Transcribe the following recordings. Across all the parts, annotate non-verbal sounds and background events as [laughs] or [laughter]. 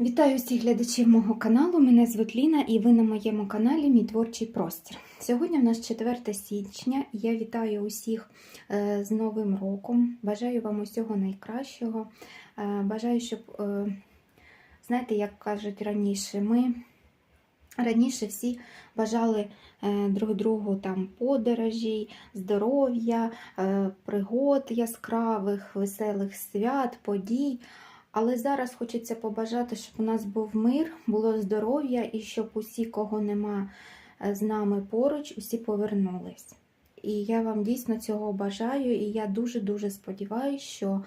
Вітаю всіх глядачів мого каналу. Мене звуть Ліна і ви на моєму каналі Мій творчий простір. Сьогодні в нас 4 січня. і Я вітаю усіх е, з Новим роком. Бажаю вам усього найкращого. Е, Бажаю, щоб, е, знаєте, як кажуть раніше, ми раніше всі бажали друг другу там подорожей, здоров'я, пригод яскравих, веселих свят, подій. Але зараз хочеться побажати, щоб у нас був мир, було здоров'я і щоб усі, кого нема е, з нами поруч, усі повернулись. І я вам дійсно цього бажаю, і я дуже-дуже сподіваюся, що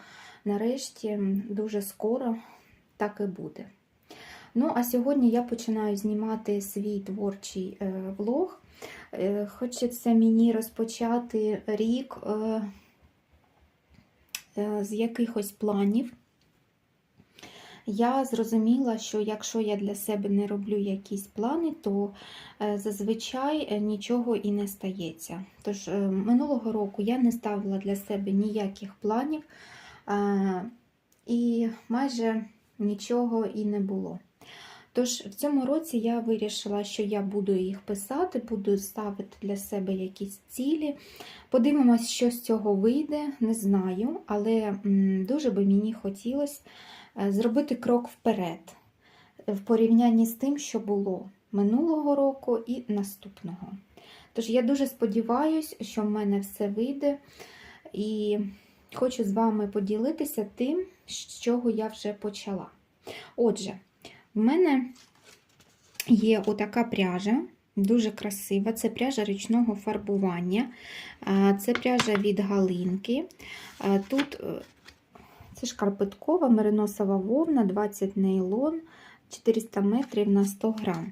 нарешті дуже скоро так і буде. Ну, а сьогодні я починаю знімати свій творчий е, влог. Е, хочеться мені розпочати рік з якихось планів. Я зрозуміла, що якщо я для себе не роблю якісь плани, то е, зазвичай е, нічого і не стається. Тож е, минулого року я не ставила для себе ніяких планів, і майже нічого і не було. Тож в цьому році я вирішила, що я буду їх писати, буду ставити для себе якісь цілі. Подивимось, що з цього вийде, не знаю, але дуже би мені хотілося зробити крок вперед в порівнянні з тим, що було минулого року і наступного. Тож я дуже сподіваюся, що в мене все вийде, і хочу з вами поділитися тим, з чого я вже почала. Отже, в мене є отака пряжа, дуже красива. Це пряжа ручного фарбування. Це пряжа від галинки. Тут е, це шкарпеткова мериносова вовна, 20 нейлон, 400 метрів на 100 грам.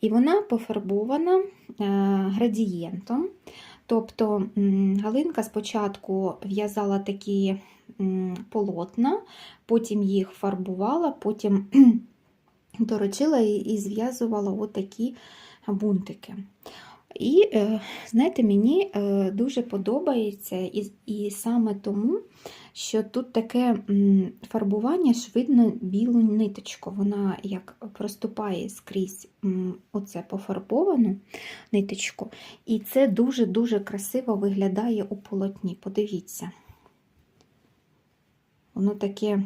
І вона пофарбована е, градієнтом. Тобто галинка спочатку в'язала такі полотна, потім їх фарбувала, потім [clears throat] доручила і, і зв'язувала отакі бунтики. І, е, знаєте, мені е, дуже подобається, і, і саме тому, що тут таке фарбування ж видно білу ниточку. Вона як проступає скрізь оце пофарбовану ниточку. І це дуже-дуже красиво виглядає у полотні. Подивіться. Воно таке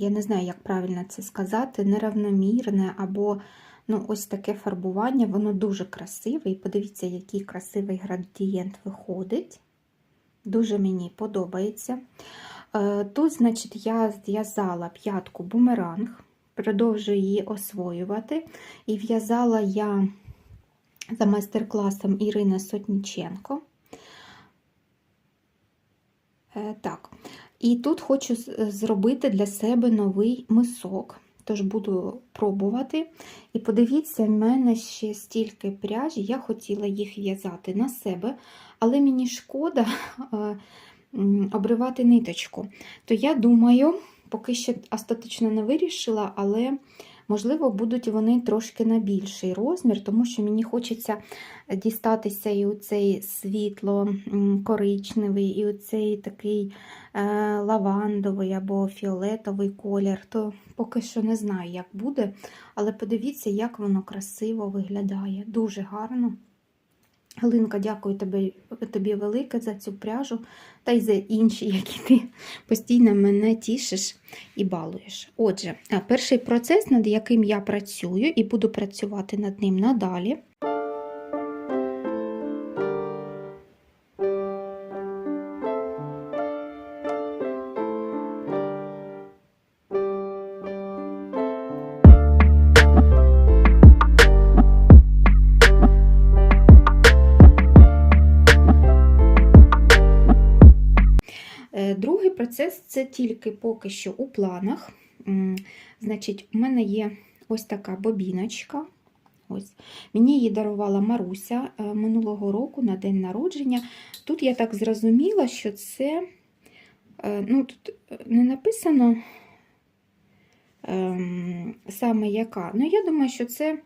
я не знаю, як правильно це сказати, неравномірне або ну, ось таке фарбування, воно дуже красиве. І подивіться, який красивий градієнт виходить. Дуже мені подобається. Е, Тут, значить, я зв'язала п'ятку бумеранг, продовжую її освоювати. І в'язала я за майстер-класом Ірини Сотніченко. Е, Так, і тут хочу зробити для себе новий мисок. Тож буду пробувати. І подивіться, в мене ще стільки пряжі, я хотіла їх в'язати на себе, але мені шкода [laughs] обривати ниточку. То я думаю, поки ще остаточно не вирішила, але можливо будуть вони трошки на більший розмір, тому що мені хочеться дістатися і у цей світло коричневий, і цей такий е, лавандовий або фіолетовий колір. То поки що не знаю, як буде, але подивіться, як воно красиво виглядає. Дуже гарно. Галинка, дякую тобі, тобі велике за цю пряжу та й за інші, які ти постійно мене тішиш і балуєш. Отже, перший процес, над яким я працюю і буду працювати над ним надалі. Процес це тільки поки що у планах. Значить, у мене є ось така бобіночка. Ось. Мені її дарувала Маруся е, минулого року на день народження. Тут я так зрозуміла, що це е, ну, тут не написано ем, саме яка. Ну, я думаю, що це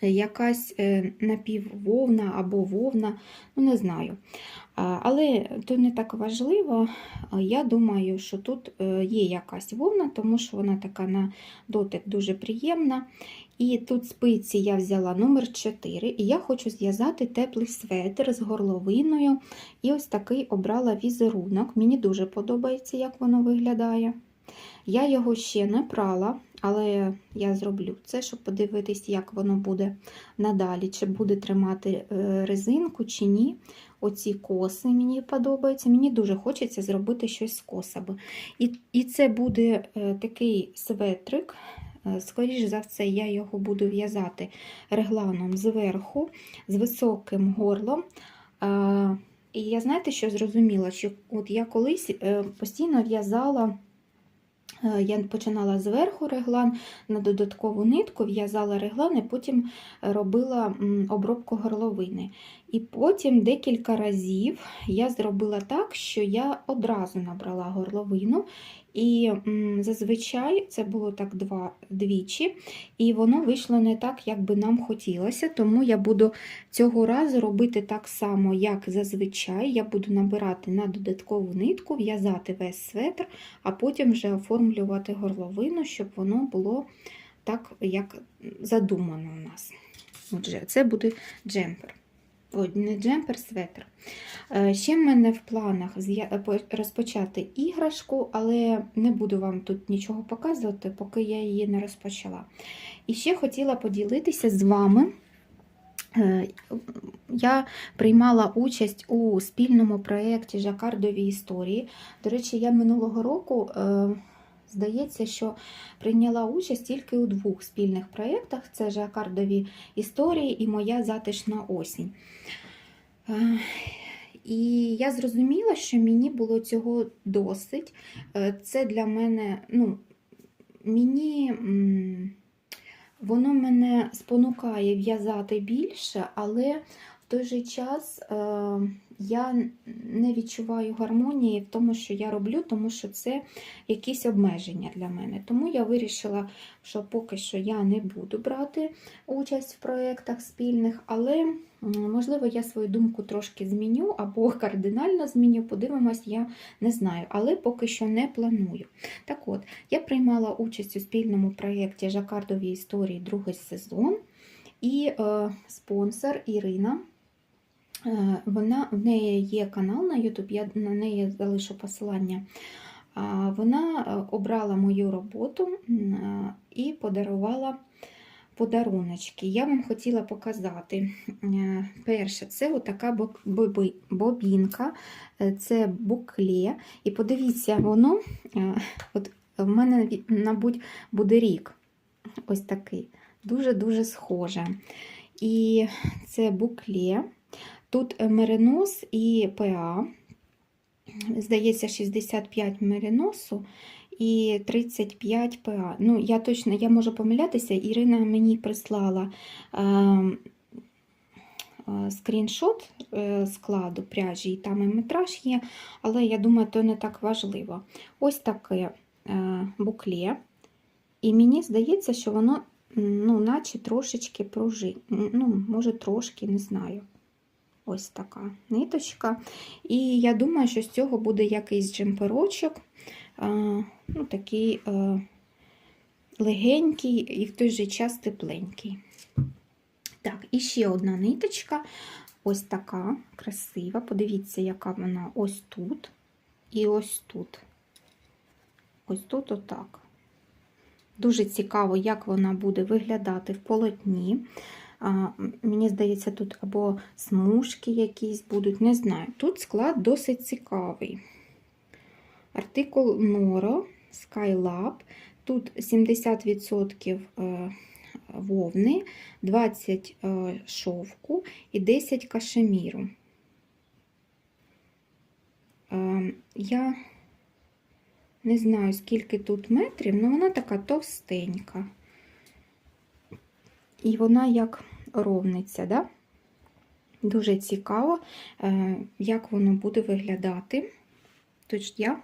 якась е, напіввовна або вовна, ну не знаю. Але то не так важливо. Я думаю, що тут е, є якась вовна, тому що вона така на дотик дуже приємна. І тут спиці я взяла номер 4, і я хочу зв'язати теплий светр з горловиною. І ось такий обрала візерунок. Мені дуже подобається, як воно виглядає. Я його ще не прала, але я зроблю це, щоб подивитись, як воно буде надалі, чи буде тримати е, резинку, чи ні. Оці коси мені подобаються. Мені дуже хочеться зробити щось з косами. І, і це буде е, такий светрик. Е, Скоріш за все, я його буду в'язати регланом зверху, з високим горлом. І я знаєте, що зрозуміла? Що от я колись постійно в'язала. Е, Я починала зверху реглан на додаткову нитку, в'язала реглан і потім робила обробку горловини. І потім декілька разів я зробила так, що я одразу набрала горловину, і зазвичай це було так два, двічі, і воно вийшло не так, як би нам хотілося. Тому я буду цього разу робити так само, як зазвичай. Я буду набирати на додаткову нитку, в'язати весь светр, а потім вже оформлювати горловину, щоб воно було так, як задумано у нас. Отже, це буде джемпер. Не джемпер, светр. Е, Ще в мене в планах розпочати іграшку, але не буду вам тут нічого показувати, поки я її не розпочала. І ще хотіла поділитися з вами. Е, Я приймала участь у спільному проєкті Жакардові історії. До речі, я минулого року, е, здається, що прийняла участь тільки у двох спільних проєктах: це Жакардові історії і моя затишна осінь. Е, І я зрозуміла, що мені було цього досить. Е, Це для мене, ну, мені. Воно мене спонукає в'язати більше, але в той же час е, я не відчуваю гармонії в тому, що я роблю, тому що це якісь обмеження для мене. Тому я вирішила, що поки що я не буду брати участь в проєктах спільних, але можливо я свою думку трошки зміню або кардинально зміню. Подивимось, я не знаю, але поки що не планую. Так от, я приймала участь у спільному проєкті Жакардові історії другий сезон. І е, спонсор Ірина. Е, Вона, в неї є канал на YouTube, я на неї залишу посилання. Вона е, обрала мою роботу е, і подарувала подаруночки. Я вам хотіла показати. Перше, це отака бобінка, це букле. І подивіться, воно, от в мене, мабуть, буде рік. Ось такий. Дуже-дуже схоже. І це букле. Тут меринос і ПА. Здається, 65 мериносу і 35 ПА. Ну, я точно я можу помилятися. Ірина мені прислала е, е, скріншот е, складу пряжі, і там і метраж є, але я думаю, то не так важливо. Ось таке е, букле. І мені здається, що воно ну, наче трошечки пружить. Ну, може, трошки, не знаю. Ось така ниточка. І я думаю, що з цього буде якийсь джемперочок, ну, такий а, легенький і в той же час тепленький. Так, і ще одна ниточка. Ось така красива. Подивіться, яка вона ось тут і ось тут. Ось тут, отак. Дуже цікаво, як вона буде виглядати в полотні. Мені здається, тут або смужки якісь будуть, не знаю. Тут склад досить цікавий. Артикул Noro Skylab. Тут 70% е, вовни, 20 е, шовку і 10 кашеміру. Е, Я не знаю, скільки тут метрів, але вона така товстенька. І вона як ровниця, да? Дуже цікаво, е, як воно буде виглядати. Тож я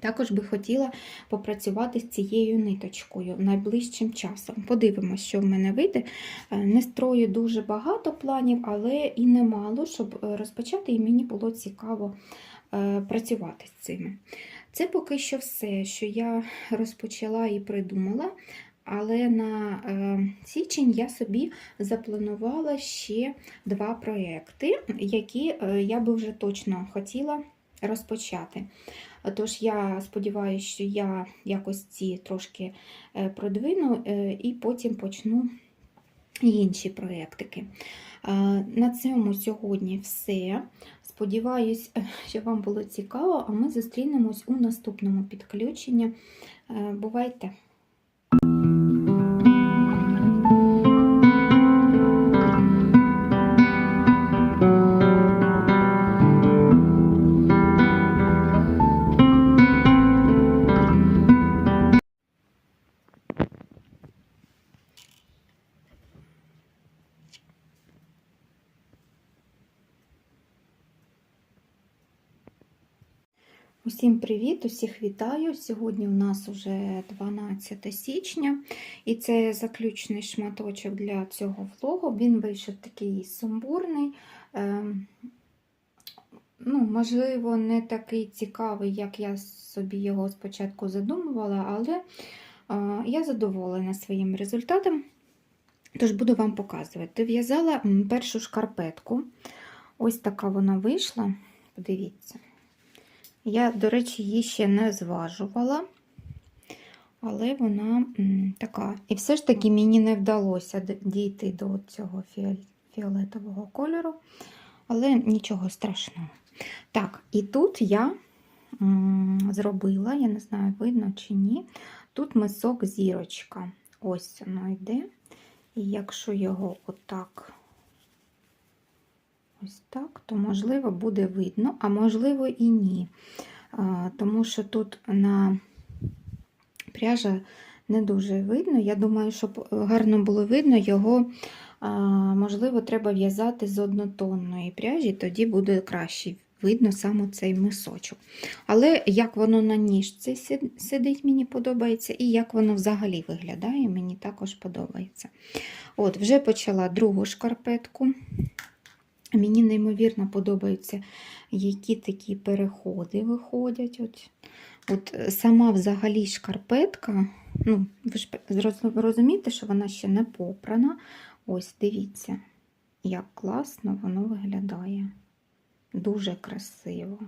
Також би хотіла попрацювати з цією ниточкою найближчим часом. Подивимося, що в мене вийде. Е, Не строю дуже багато планів, але і немало, щоб е, розпочати, і мені було цікаво працювати з цими. Це поки що все, що я розпочала і придумала. Але на е, січень я собі запланувала ще два проекти, які е, я би вже точно хотіла розпочати. Тож я сподіваюся, що я якось ці трошки е, продвину і потім почну інші проєктики. На цьому сьогодні все. Сподіваюсь, що вам було цікаво, а ми зустрінемось у наступному підключенні. Бувайте! Усім привіт, усіх вітаю. Сьогодні у нас вже 12 січня, і це заключний шматочок для цього влогу. Він вийшов такий сумбурний. ем, Ну, можливо, не такий цікавий, як я собі його спочатку задумувала, але е, я задоволена своїм результатом. Тож буду вам показувати. В'язала першу шкарпетку. Ось така вона вийшла. Подивіться. Я, до речі, її ще не зважувала, але вона така. І все ж таки мені не вдалося дійти до цього фіол- фіолетового кольору, але нічого страшного. Так, і тут я зробила, я не знаю, видно чи ні. Тут мисок зірочка. Ось воно йде. І якщо його отак ось так, то можливо буде видно, а можливо і ні. Тому що тут на пряжа не дуже видно. Я думаю, щоб гарно було видно, його можливо треба в'язати з однотонної пряжі, тоді буде краще видно саме цей мисочок. Але як воно на ніжці сидить, мені подобається, і як воно взагалі виглядає, мені також подобається. От, вже почала другу шкарпетку. Мені неймовірно подобаються, які такі переходи виходять. От, от е, сама взагалі шкарпетка, ну, ви ж розумієте, що вона ще не попрана. Ось, дивіться, як класно воно виглядає. Дуже красиво.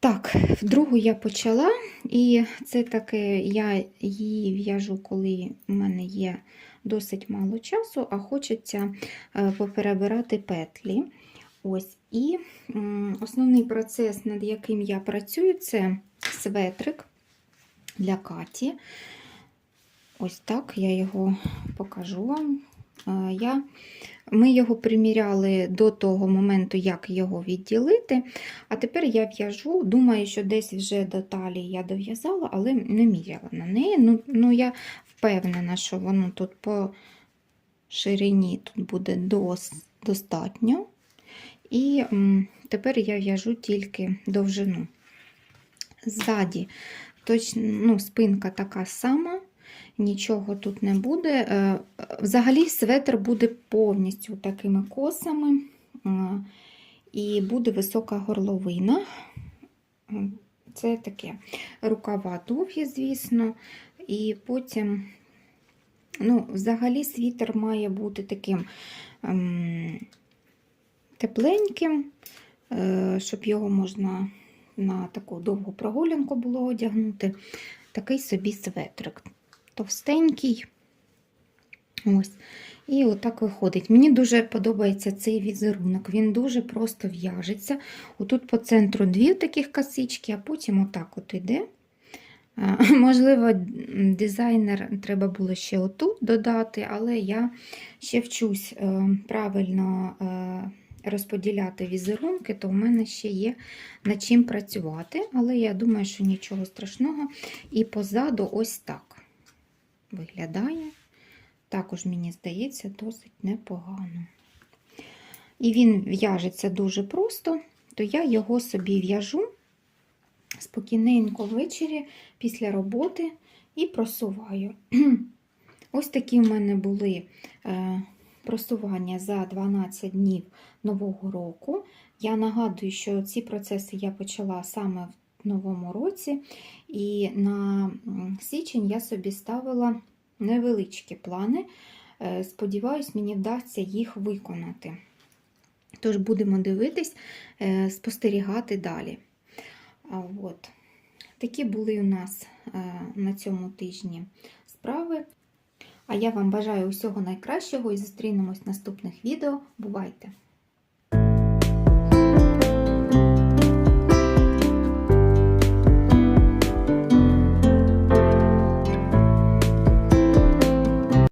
Так, другу я почала, і це таке, я її в'яжу, коли в мене є досить мало часу, а хочеться е, поперебирати петлі. Ось. І основний процес, над яким я працюю, це светрик для Каті. Ось так я його покажу вам. Е, Я, ми його приміряли до того моменту, як його відділити. А тепер я в'яжу, думаю, що десь вже до талії я дов'язала, але не міряла на неї. Ну, ну я впевнена, що воно тут по ширині тут буде дос, достатньо. І тепер я в'яжу тільки довжину. Ззаді точно, ну, спинка така сама, нічого тут не буде. Е, Взагалі светр буде повністю такими косами, е, і буде висока горловина. Це таке рукава довгі, звісно, і потім, ну, взагалі, світер має бути таким ем, тепленьким, е, щоб його можна на таку довгу прогулянку було одягнути. Такий собі светрик. Товстенький. Ось. І отак виходить. Мені дуже подобається цей візерунок. Він дуже просто в'яжеться. Отут по центру дві таких косички, а потім отак от іде. А, [laughs] Можливо, дизайнер треба було ще отут додати, але я ще вчусь е, правильно е, розподіляти візерунки, то в мене ще є над чим працювати. Але я думаю, що нічого страшного. І позаду ось так виглядає. Також, мені здається, досить непогано. І він в'яжеться дуже просто, то я його собі в'яжу спокійненько ввечері після роботи і просуваю. [clears throat] Ось такі в мене були е, просування за 12 днів нового року. Я нагадую, що ці процеси я почала саме в новому році, і на січень я собі ставила невеличкі плани. Е, Сподіваюсь, мені вдасться їх виконати. Тож будемо дивитись, е, спостерігати далі. От. Такі були у нас е, на цьому тижні справи. А я вам бажаю усього найкращого і зустрінемось в наступних відео. Бувайте!